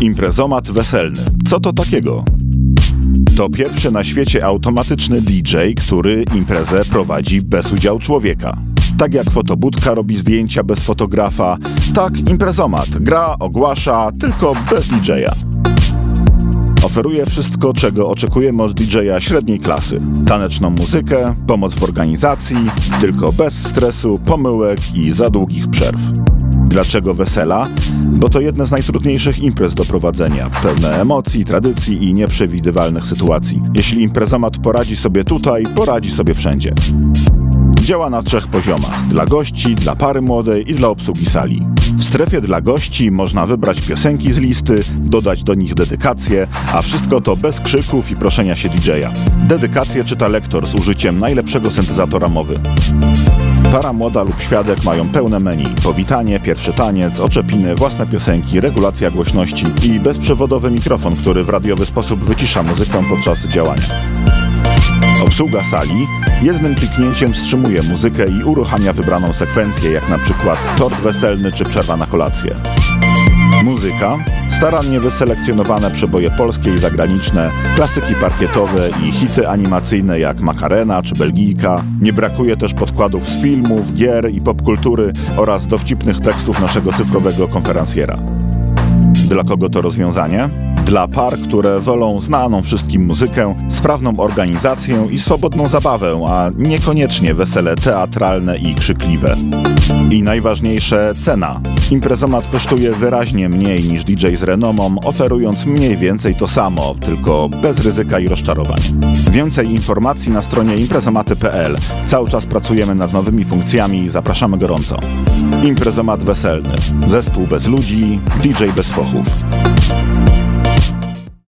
Imprezomat weselny. Co to takiego? To pierwszy na świecie automatyczny DJ, który imprezę prowadzi bez udziału człowieka. Tak jak fotobudka robi zdjęcia bez fotografa, tak imprezomat gra, ogłasza, tylko bez DJ-a. Oferuje wszystko, czego oczekujemy od DJ-a średniej klasy. Taneczną muzykę, pomoc w organizacji, tylko bez stresu, pomyłek i za długich przerw. Dlaczego wesela? Bo to jedne z najtrudniejszych imprez do prowadzenia, pełne emocji, tradycji i nieprzewidywalnych sytuacji. Jeśli imprezomat poradzi sobie tutaj, poradzi sobie wszędzie. Działa na trzech poziomach: dla gości, dla pary młodej i dla obsługi sali. W strefie dla gości można wybrać piosenki z listy, dodać do nich dedykacje, a wszystko to bez krzyków i proszenia się DJ-a. Dedykację czyta lektor z użyciem najlepszego syntezatora mowy. Para młoda lub świadek mają pełne menu. Powitanie, pierwszy taniec, oczepiny, własne piosenki, regulacja głośności i bezprzewodowy mikrofon, który w radiowy sposób wycisza muzykę podczas działania. Obsługa sali jednym kliknięciem wstrzymuje muzykę i uruchamia wybraną sekwencję, jak na przykład tort weselny czy przerwa na kolację. Muzyka, starannie wyselekcjonowane przeboje polskie i zagraniczne, klasyki parkietowe i hity animacyjne jak Makarena czy Belgijka. Nie brakuje też podkładów z filmów, gier i popkultury oraz dowcipnych tekstów naszego cyfrowego konferencjera. Dla kogo to rozwiązanie? Dla par, które wolą znaną wszystkim muzykę, sprawną organizację i swobodną zabawę, a niekoniecznie wesele teatralne i krzykliwe. I najważniejsze cena. Imprezomat kosztuje wyraźnie mniej niż DJ z renomą, oferując mniej więcej to samo, tylko bez ryzyka i rozczarowań. Więcej informacji na stronie imprezomaty.pl. Cały czas pracujemy nad nowymi funkcjami, zapraszamy gorąco. Imprezomat weselny. Zespół bez ludzi, DJ bez fochów.